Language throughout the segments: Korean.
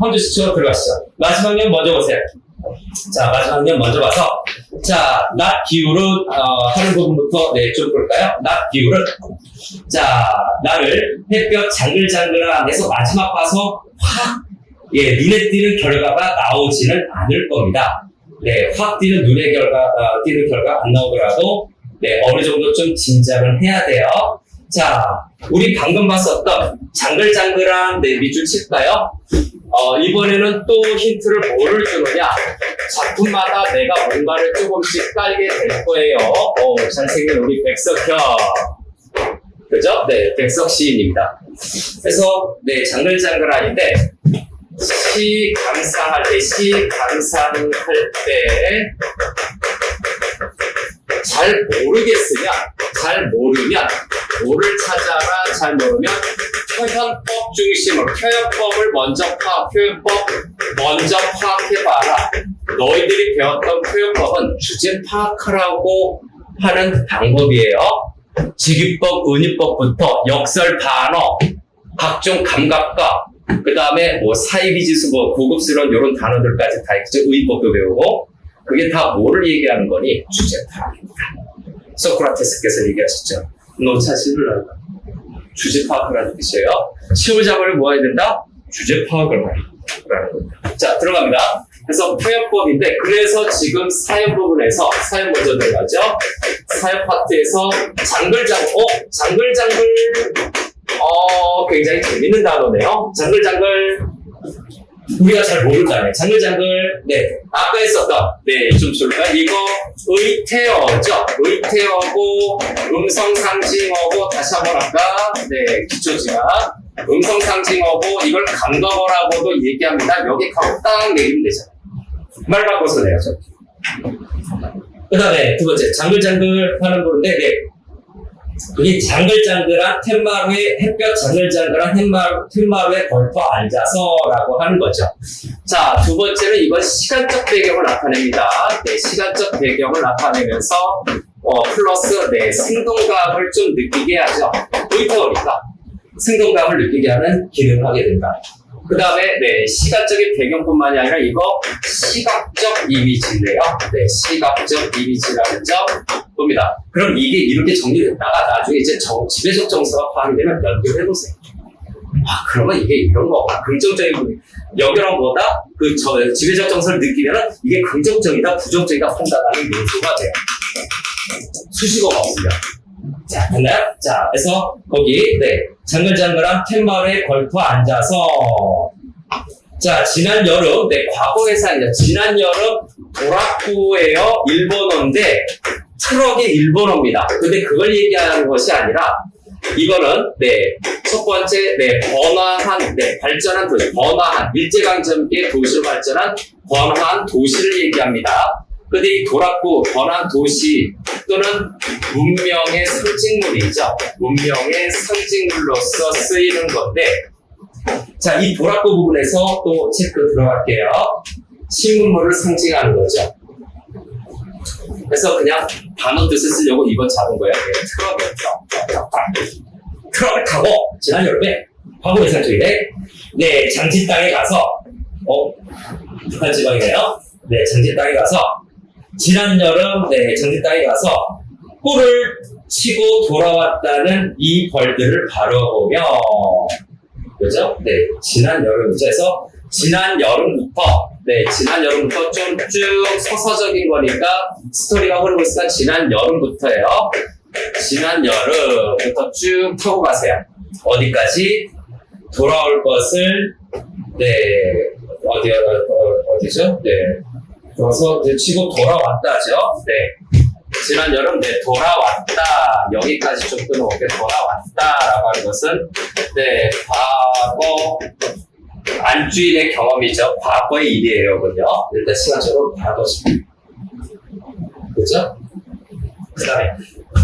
험주시초 들어가시죠. 마지막 년 먼저 보세요. 자, 마지막 년 먼저 봐서. 자, 낮 기울은, 어, 하는 부분부터, 네, 좀 볼까요? 낮 기울은. 자, 나를 햇볕 장글장글한에서 마지막 봐서 확, 예, 눈에 띄는 결과가 나오지는 않을 겁니다. 네, 확 띄는 눈의 결과, 어, 띄는 결과 안 나오더라도, 네, 어느 정도 좀 짐작을 해야 돼요. 자, 우리 방금 봤었던 장글장글한 네, 밑줄 칠까요? 어, 이번에는 또 힌트를 뭐를 주느냐? 작품마다 내가 뭔가를 조금씩 깔게 될 거예요. 어, 잘생긴 우리 백석현. 그죠? 네, 백석 시인입니다. 그래서, 네, 장글장글한인데, 시 감상할 때, 시 감상할 때, 잘 모르겠으면, 잘 모르면, 뭐를 찾아라, 잘 모르면, 표현법 중심으로, 표현법을 먼저 파악, 표현법 먼저 파악해봐라. 너희들이 배웠던 표현법은 주제 파악하라고 하는 방법이에요. 직위법, 은유법부터 역설 단어, 각종 감각과 그 다음에 뭐 사이비지수, 뭐 고급스러운 이런 단어들까지 다 있죠. 의법도 배우고 그게 다 뭐를 얘기하는 거니? 주제 파악입니다. 소크라테스께서 얘기하셨죠. 너 자신을 알라. 주제 파악을 하는 뜻이에요. 뭐 해야 된다? 주제 파악을 하라는 겁니다. 자, 들어갑니다. 그래서 표현법인데, 그래서 지금 사연 부분에서, 사연 먼저 들어가죠. 사연 파트에서 장글장글, 어? 장글장글, 어, 굉장히 재밌는 단어네요. 장글장글, 우리가 잘 모른다네. 장글장글, 네. 아까 했었던, 네, 좀 줄까? 이거, 의태어죠. 의태어고, 음성상징어고, 다시 한번 할까? 네, 기초지만. 음성상징어고, 이걸 감각어라고도 얘기합니다. 여기 가고 딱 내리면 되잖아요. 말 바꿔서 내요, 저. 그 다음에 두 번째, 장글장글 하는 부분인데, 네. 그게 장글장글한 텐마루에, 햇볕 장글장글한 텐마루, 텐마루에 걸터 앉아서라고 하는 거죠. 자, 두 번째는 이건 시간적 배경을 나타냅니다. 네, 시간적 배경을 나타내면서, 어, 플러스, 네, 생동감을 좀 느끼게 하죠. 의터니까 생동감을 느끼게 하는 기능을 하게 된다. 그 다음에, 네, 시각적인 배경뿐만이 아니라 이거 시각적 이미지인데요. 네, 시각적 이미지라는 점 봅니다. 그럼 이게 이렇게 정리됐다가 나중에 이제 정, 지배적 정서가 파악이 되면 연결해보세요. 아, 그러면 이게 이런 거구나. 긍정적인 부분. 연결함보다 그 저, 지배적 정서를 느끼면 이게 긍정적이다, 부정적이다 판단하는 요소가 돼요. 수식어가 없습니다. 자, 됐나요? 자, 그래서 거기, 네. 장글장글한 팻마루에 걸터 앉아서 자, 지난 여름, 네, 과거에서 아니라 지난 여름 도라쿠예요. 일본어인데 트럭의 일본어입니다. 근데 그걸 얘기하는 것이 아니라 이거는 네, 첫 번째 네, 번화한 네, 발전한 도시, 번화한 일제강점기에 도시로 발전한 번화한 도시를 얘기합니다. 근데 이 도라쿠 번화한 도시 또는 문명의 상징물이죠. 문명의 상징물로서 쓰이는 건데 자, 이 도라쿠 부분에서 또 체크 들어갈게요. 신문물을 상징하는 거죠. 그래서 그냥 단어 뜻을 쓰려고 이번 잡은 거예요. 네, 트럭이었죠. 트럭을 타고 지난 여름에 화곡 이산쪽에 네 장지 땅에 가서 어 북한 지방이네요. 네 장지 땅에 가서 지난 여름 네 장지 땅에 가서 꿀을 치고 돌아왔다는 이 벌들을 바라보며 그죠? 네 지난 여름이죠. 그래서 지난 여름부터 네 지난 여름부터 좀 쭉 서서적인 거니까 스토리가 흐르고 있으니까 지난 여름부터예요. 지난 여름부터 쭉 타고 가세요. 어디까지? 돌아올 것을, 네, 어디, 어, 어, 어디죠? 네. 그래서 이제 치고 돌아왔다죠? 네. 지난 여름, 네, 돌아왔다. 여기까지 좀 끊어올게 돌아왔다라고 하는 것은, 네, 과거, 안주인의 경험이죠. 과거의 일이에요, 그요 일단 시간적으로 과거죠. 그죠? 그 다음에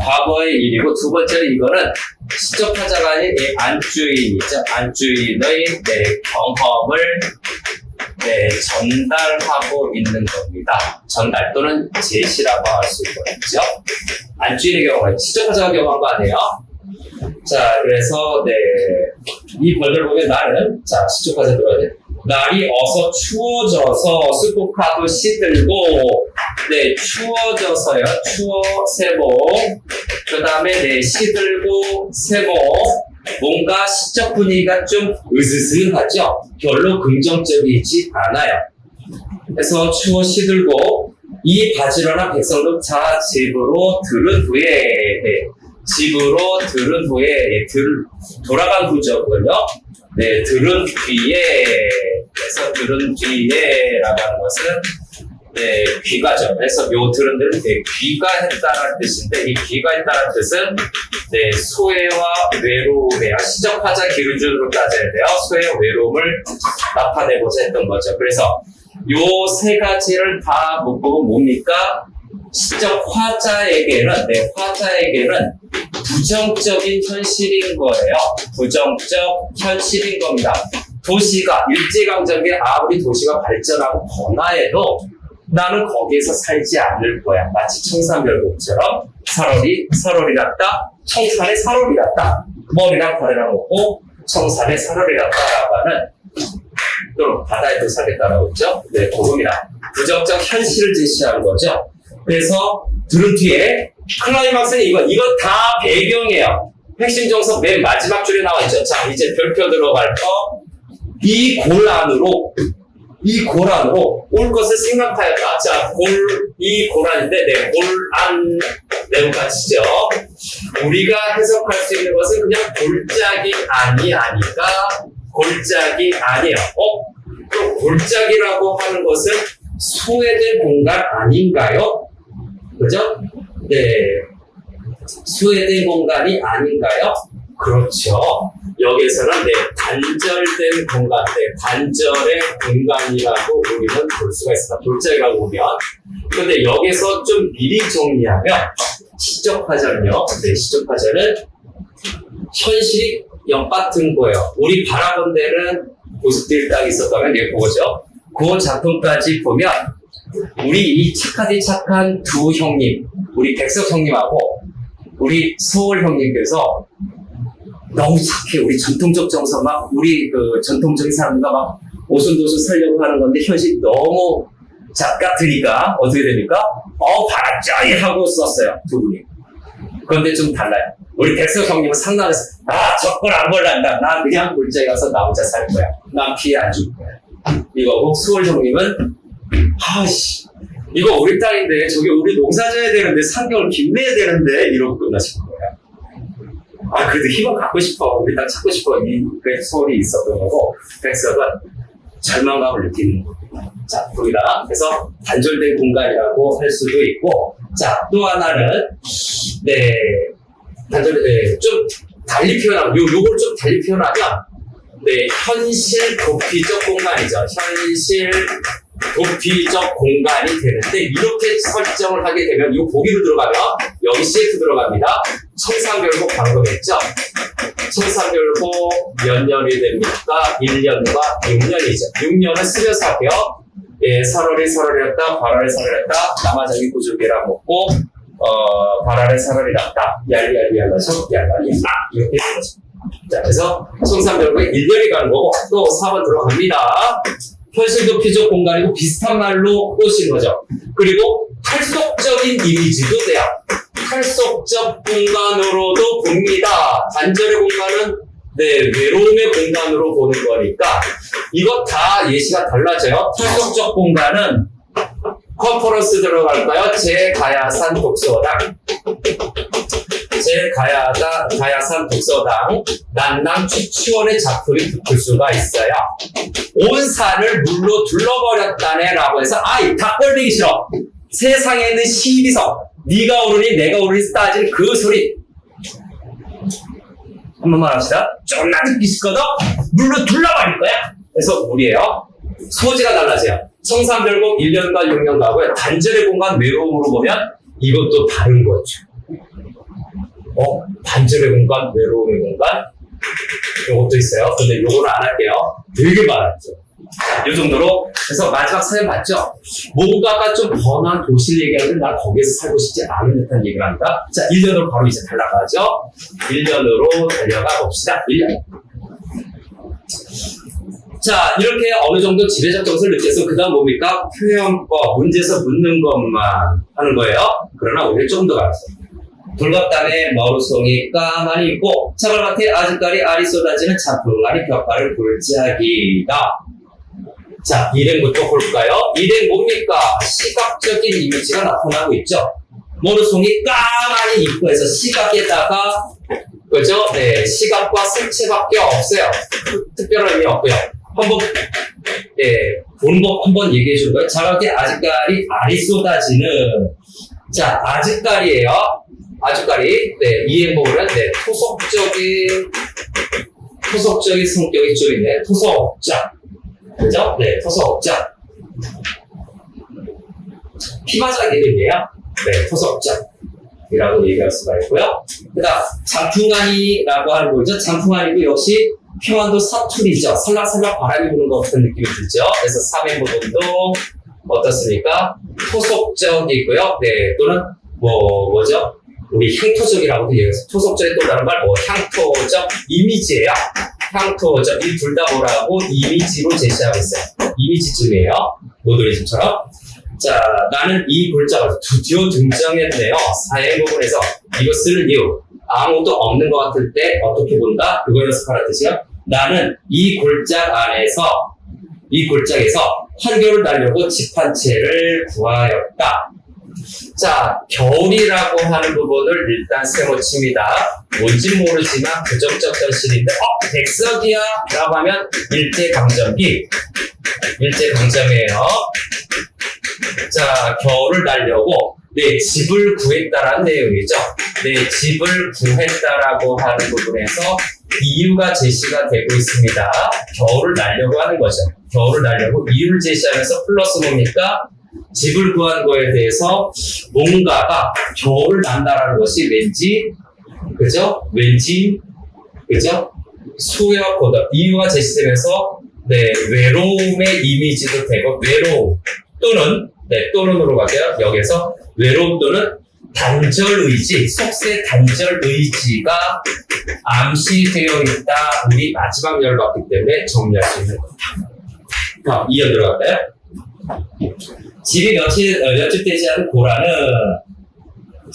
과거의 일이고 두 번째는 이거는 시적 타자가 아닌 이 안주인이죠. 안주인의 네, 경험을 네, 전달하고 있는 겁니다. 전달 또는 제시라고 할 수 있죠. 안주인의 경험을 시적 타자가 경험한 거 아니에요? 자, 그래서 네, 이 벌들 보면 나는 자 타자 들어야 돼. 날이 어서 추워져서 수국화도 시들고 네 추워져서요 추워 세봉 그 다음에 네 시들고 세봉 뭔가 시적 분위기가 좀 으스스하죠? 별로 긍정적이지 않아요. 그래서 추워 시들고 이 바지런한 백성들 자 집으로 들은 후에 네, 집으로 들은 후에 예, 들, 돌아간 후적은요. 네, 들은 뒤에, 그래서 들은 뒤에라고 하는 것은, 네, 귀가죠. 그래서 요 들은 데는 네, 귀가 했다는 뜻인데, 이 귀가 했다는 뜻은, 네, 소외와 외로움의 시적화자 기르준으로 따져야 돼요. 소외와 외로움을 나타내고자 했던 거죠. 그래서 요 세 가지를 다 묶고 뭡니까? 시적 화자에게는, 네, 화자에게는 부정적인 현실인 거예요. 부정적 현실인 겁니다. 도시가 일제강점기에 아무리 도시가 발전하고 번화해도 나는 거기에서 살지 않을 거야. 마치 청산별곡처럼 살얼이 살얼이 났다. 청산에 살얼이 났다. 머리랑 발이랑 먹고 청산에 살얼이 났다라고 하는 또 바다에도 살겠다라고 했죠. 네, 그겁니다. 부정적 현실을 제시하는 거죠. 그래서 들은 뒤에 클라이막스는 이거, 이거 다 배경이에요. 핵심 정석 맨 마지막 줄에 나와 있죠. 자, 이제 별표 들어갈 거. 이 골 안으로, 이골 안으로 올 것을 생각하였다. 자, 골, 이골 안인데, 네, 골 안, 내용까지죠. 우리가 해석할 수 있는 것은 그냥 골짜기 안이 아니까, 골짜기 아니에요. 어? 또 골짜기라고 하는 것은 소외된 공간 아닌가요? 그죠? 네. 소외된 공간이 아닌가요? 그렇죠. 여기서는 네, 단절된 공간, 네, 단절의 공간이라고 우리는 볼 수가 있습니다. 돌짝이라고 보면. 근데 여기서 좀 미리 정리하면, 시적화전은요, 네, 시적화전은 현실이 연받은 거예요. 우리 바라본 데는 고속들이 딱 있었다면, 네, 그거죠. 그 작품까지 보면, 우리 이 착하디 착한 두 형님, 우리 백석 형님하고 우리 소월 형님께서 너무 착해. 우리 전통적 정서 막 우리 그 전통적인 사람과 막 오순도순 살려고 하는 건데 현실이 너무 작 같으니까 어떻게 됩니까? 어 바라짜이 하고 썼어요 두 분이. 그런데 좀 달라요. 우리 백석 형님은 상담해서 아 저걸 안 걸란다. 나 그냥 골짜기 가서 나 혼자 살 거야. 난 피해 안 줄 거야. 이거고 수월 형님은 아씨 이거 우리 땅인데 저기 우리 농사 져야 되는데 3개월 김내야 되는데 이러고 거예요. 아 그래도 희망 갖고 싶어 우리 땅 찾고 싶어 이그 소리 있었던 거고 백석은 절망감을 느끼는 겁니다. 자 보기다 그래서 단절된 공간이라고 할 수도 있고 자 또 하나는 네 단절 네, 좀 달리 표현하면 요 요걸 좀 달리 표현하면 네 현실 도피적 공간이죠 현실 도피적 공간이 되는데 이렇게 설정을 하게 되면 이 보기로 들어가면 여기 CF 들어갑니다. 청산별곡 방금 했죠? 청산별곡 몇 년이 됩니까? 1년과 6년이죠. 6년은 스며사표 예, 설월이 설월이었다, 발월이 설월이었다, 남아장이 구조개랑 먹고 어, 발월이 설월이 났다, 얄리얄리 할라서 얄랄리 아 이렇게 되는 거죠. 자, 그래서 청산별곡에 1년이 가는 거고 또 4번 들어갑니다. 현실도 피적 공간이고 비슷한 말로 꼬시는 거죠. 그리고 탈속적인 이미지도 돼요. 탈속적 공간으로도 봅니다. 단절의 공간은 네, 외로움의 공간으로 보는 거니까 이거 다 예시가 달라져요. 탈속적 공간은 컨퍼런스 들어갈까요? 제가야산 독서당 제가야다 가야산 독서당 난남 최치원의 작품이 붙을 수가 있어요. 온 산을 물로 둘러버렸다네 라고 해서 아이 다 꼴보기 싫어. 세상에 있는 시비서 네가 오르니 내가 오르니 따지는 그 소리 한 번만 합시다. 존나 듣기 싫거든? 물로 둘러버릴 거야. 그래서 물이에요. 소지가 달라져요. 청산별곡 1년과 6년 가고요. 단절의 공간 외로움으로 보면 이것도 다른 거죠. 어? 단절의 공간, 외로움의 공간? 이것도 있어요. 근데 요거는 안 할게요. 되게 많았죠. 이 정도로. 그래서 마지막 사연 봤죠? 뭔가가 좀 번한 도시를 얘기하는데 난 거기에서 살고 싶지 않은 듯한 얘기를 한다. 자, 1년으로 바로 이제 달려가죠. 1년으로 달려가 봅시다. 1년. 자, 이렇게 어느 정도 지배적 정서를 느껴서 그 다음 뭡니까? 표현법, 문제에서 묻는 것만 하는 거예요. 그러나 오히려 좀더 가르쳐. 돌갑담에 머루송이 까만이 있고 차갈밭에 아직까지 알이 쏟아지는 자풍아리 벽화를 골짜기다. 자, 일행부터 볼까요? 일행 뭡니까? 시각적인 이미지가 나타나고 있죠. 까만이 있고 해서 시각에다가 그죠? 네, 시각과 색채밖에 없어요. 특별한 의미 없고요. 한번 네, 보는 거 한번 얘기해 거예요. 자갈밭에 아직까지 알이 쏟아지는 자, 아직까지예요. 아주까리, 네, 이 행복은, 네, 토속적인, 토속적인 성격이 좀 있네. 토속자. 그죠? 네, 토속자. 피마작 이름이에요. 네, 토속자. 이라고 얘기할 수가 있고요. 그 다음, 장풍아니라고 하는 거죠. 장풍아니도 역시 평안도 사투리죠. 살랑살랑 바람이 부는 것 같은 느낌이 들죠. 그래서 3의 부분도 어떻습니까? 토속적이고요. 네, 또는 뭐, 뭐죠? 우리 향토적이라고도 얘기해서 토속적이 또 다른 말, 뭐, 향토적 이미지예요. 향토적. 이둘 다 뭐라고 이미지로 제시하고 있어요. 이미지쯤이에요. 모더리즘처럼. 자, 나는 이 글자가 드디어 등장했네요. 사행 부분에서 이거 쓰는 이유. 아무도 없는 것 같을 때 어떻게 본다? 그거 연습하라 뜻이요. 나는 이 골짝 안에서, 이 골짝에서 한겨울 날려고 집한 채를 구하였다. 자, 겨울이라고 하는 부분을 일단 세워칩니다. 뭔진 모르지만 부정적 현실인데, 어, 백석이야! 라고 하면 일제강점기. 일제강점이에요. 자, 겨울을 날려고 내 집을 구했다라는 내용이죠. 내 집을 구했다라고 하는 부분에서 이유가 제시가 되고 있습니다. 겨울을 날려고 하는 거죠. 겨울을 날려고 이유를 제시하면서 플러스 뭡니까? 집을 구한 거에 대해서 뭔가가 겨울을 난다라는 것이 왠지 그죠? 왠지 그죠? 수여보다 이유가 제시되면서 네 외로움의 이미지도 되고 외로움 또는 네 또는으로 가게요 여기서 외로움 또는 단절 의지 속세 단절 의지가 암시되어 있다 우리 마지막 열 봤기 때문에 정리할 수 있는 겁니다. 자, 이어 들어갈까요? 집이 며칠, 어, 몇집 되지 않은 고라는,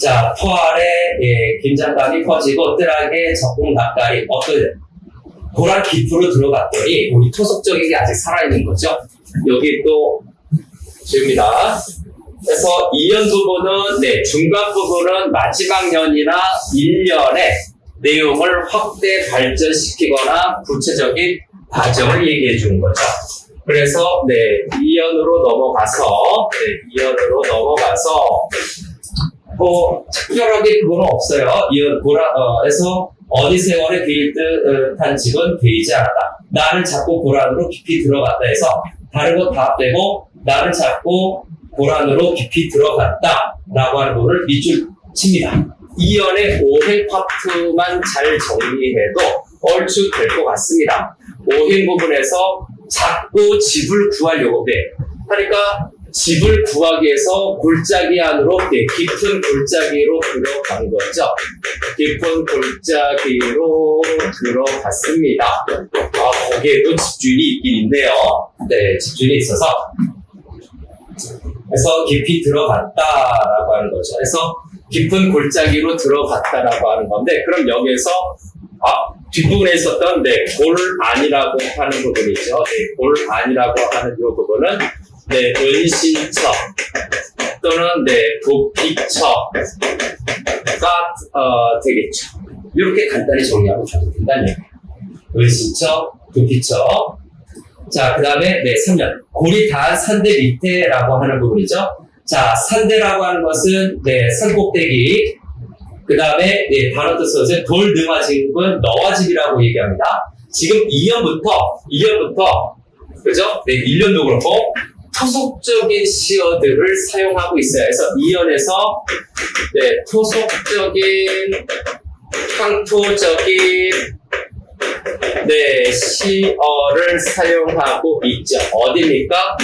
자, 포알에, 예, 김장감이 퍼지고, 뜰하게 적공 닭갈이, 어떤, 고라 깊으로 들어갔더니, 우리 토속적인 게 아직 살아있는 거죠. 여기 또, 지웁니다. 그래서 이연 부분은, 네, 중간 부분은 마지막 년이나 1년의 내용을 확대 발전시키거나 구체적인 과정을 얘기해 주는 거죠. 그래서 네 2연으로 넘어가서 네 2연으로 넘어가서 뭐 특별하게 그거는 없어요. 2연 보라 어에서 어디 세월에 데일 듯한 집은 데이지 않았다. 나를 잡고 고란으로 깊이 들어갔다 해서 다른 거다 빼고 나를 잡고 고란으로 깊이 들어갔다 라고 하는 거를 밑줄 칩니다. 2연의 5행 파트만 잘 정리해도 얼추 될 것 같습니다. 5행 부분에서 자꾸 집을 구하려고 네. 그러니까 집을 구하기 위해서 골짜기 안으로 네, 깊은 골짜기로 들어간 거죠. 깊은 골짜기로 들어갔습니다. 아, 거기에도 집주인이 있긴 있네요. 네, 집주인이 있어서 그래서 깊이 들어갔다라고 하는 거죠. 그래서 깊은 골짜기로 들어갔다라고 하는 건데 그럼 여기에서 아, 뒷부분에 있었던 네, 골 안이라고 하는 부분이죠. 네, 골 안이라고 하는 이 부분은 네, 은신처 또는 네, 도피처가 어, 되겠죠. 이렇게 간단히 정리하면 저도 된다는 얘기예요. 은신처, 도피처. 자, 그 다음에 네, 3년. 골이 닿은 산대 밑에라고 하는 부분이죠. 자, 산대라고 하는 것은 네, 산꼭대기, 그 다음에 예, 단어 뜻은 돌 능화 집은 너와 집이라고 얘기합니다. 지금 2년부터 2년부터 그죠? 네, 1년도 그렇고 토속적인 시어들을 사용하고 있어요. 그래서 2년에서 네, 토속적인 향토적인 네, 시어를 사용하고 있죠. 어디입니까?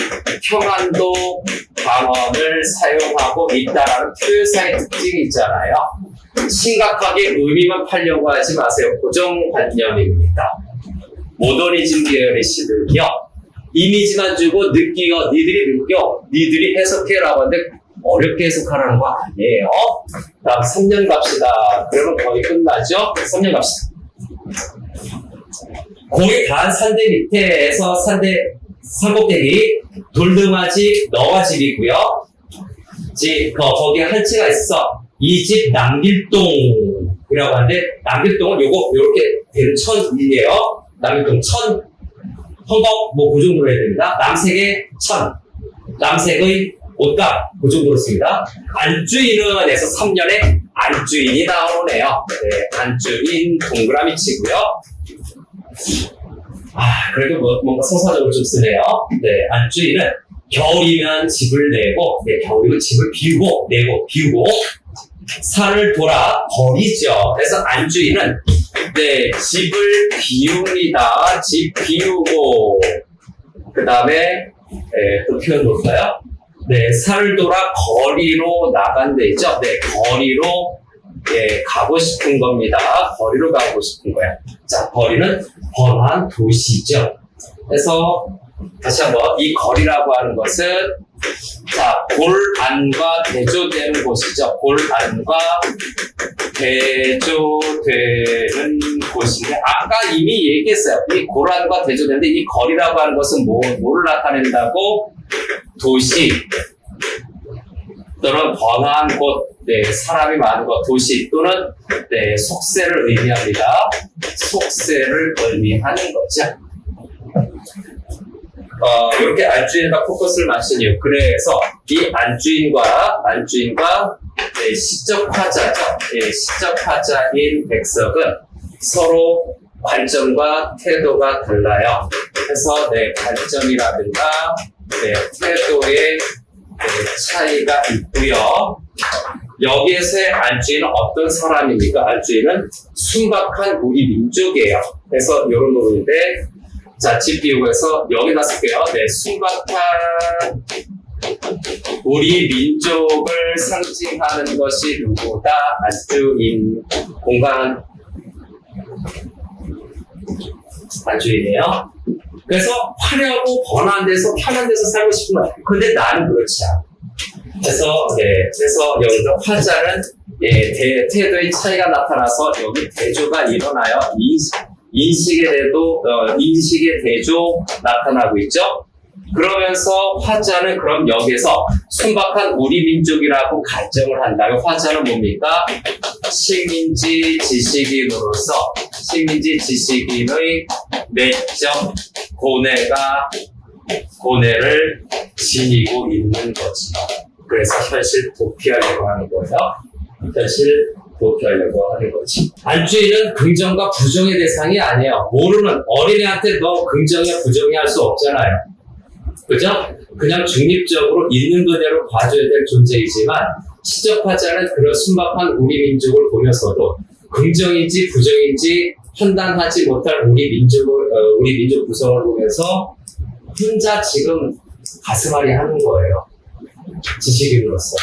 평안도 방언을 사용하고 있다라는 표현사의 특징이 있잖아요. 심각하게 의미만 팔려고 하지 마세요. 고정관념입니다. 모더니즘 계열의 시들은요 이미지만 주고 느끼어 니들이 느껴 니들이 해석해라고 하는데 어렵게 해석하라는 거 아니에요 다음 3년 갑시다 그러면 거의 끝나죠 3년 갑시다 고리 단 산대 밑에서 산대 산꼭대기 돌등화집 너와 집이고요. 집 거, 거기에 한 채가 있어 이 집 남길동이라고 하는데 남길동은 요거 요렇게 되는 천이에요. 남길동 천 헌법 뭐그 정도로 해야 됩니다. 남색의 천 남색의 옷값 그 정도로 씁니다. 안주인은 에서 3년에 안주인이 나오네요. 네, 안주인 동그라미 치고요 아, 그래도 뭐, 뭔가 서사적으로 좀 쓰네요. 네, 안주인은 겨울이면 집을 내고, 네, 겨울이면 집을 비우고, 내고, 비우고, 산을 돌아 버리죠. 그래서 안주인은, 네, 집을 비웁니다. 집 비우고, 그 다음에, 네, 또 표현 볼까요? 네, 산을 돌아 거리로 나간데 있죠. 네, 거리로, 예, 가고 싶은 겁니다. 거리로 가고 싶은 거야. 자, 거리는 번화한 도시죠. 그래서 다시 한번 이 거리라고 하는 것은 자, 골 안과 대조되는 곳이죠. 골 안과 대조되는 곳인데 아까 이미 얘기했어요. 이 골 안과 대조되는데 이 거리라고 하는 것은 뭐, 뭐를 나타낸다고? 도시 또는 번화한 곳, 네, 사람이 많은 곳, 도시 또는 네, 속세를 의미합니다. 속세를 의미하는 거죠. 어, 이렇게 안주인과 포커스를 맞춘 이유. 그래서 이 안주인과, 안주인과 네, 시적 화자죠. 예, 시적 화자인 백석은 서로 관점과 태도가 달라요. 그래서 네, 관점이라든가 네, 태도의 네, 차이가 있고요. 여기에서의 안주인은 어떤 사람입니까? 안주인은 순박한 우리 민족이에요. 그래서 이런 부분인데, 자, 집 비우고해서 여기다 쓸게요. 네, 순박한 우리 민족을 상징하는 것이 누구다? 안주인 공간 안주인이에요. 그래서 화려하고 번화한 데서 편한 데서 살고 싶은 거야. 근데 나는 그렇지 않아. 그래서 네, 그래서 여기서 화자는 예, 대, 태도의 차이가 나타나서 여기 대조가 일어나요. 인식, 인식의 대도, 어, 인식의 대조 나타나고 있죠. 그러면서 화자는 그럼 여기에서 순박한 우리 민족이라고 가정을 한다면 화자는 뭡니까? 식민지 지식인으로서 식민지 지식인의 내적 고뇌가 고뇌를 지니고 있는 거지. 그래서 현실 도피하려고 하는 거예요. 현실 도피하려고 하는 거지. 안주인은 긍정과 부정의 대상이 아니에요. 모르는 어린애한테 너 긍정이야 부정이 할수 없잖아요. 그죠? 그냥 중립적으로 있는 그대로 봐줘야 될 존재이지만 시적화자는 그런 순박한 우리 민족을 보면서도 긍정인지 부정인지 판단하지 못할 우리 민족을 어, 우리 민족 구성을 보면서 혼자 지금 가슴앓이 하는 거예요. 지식인으로서.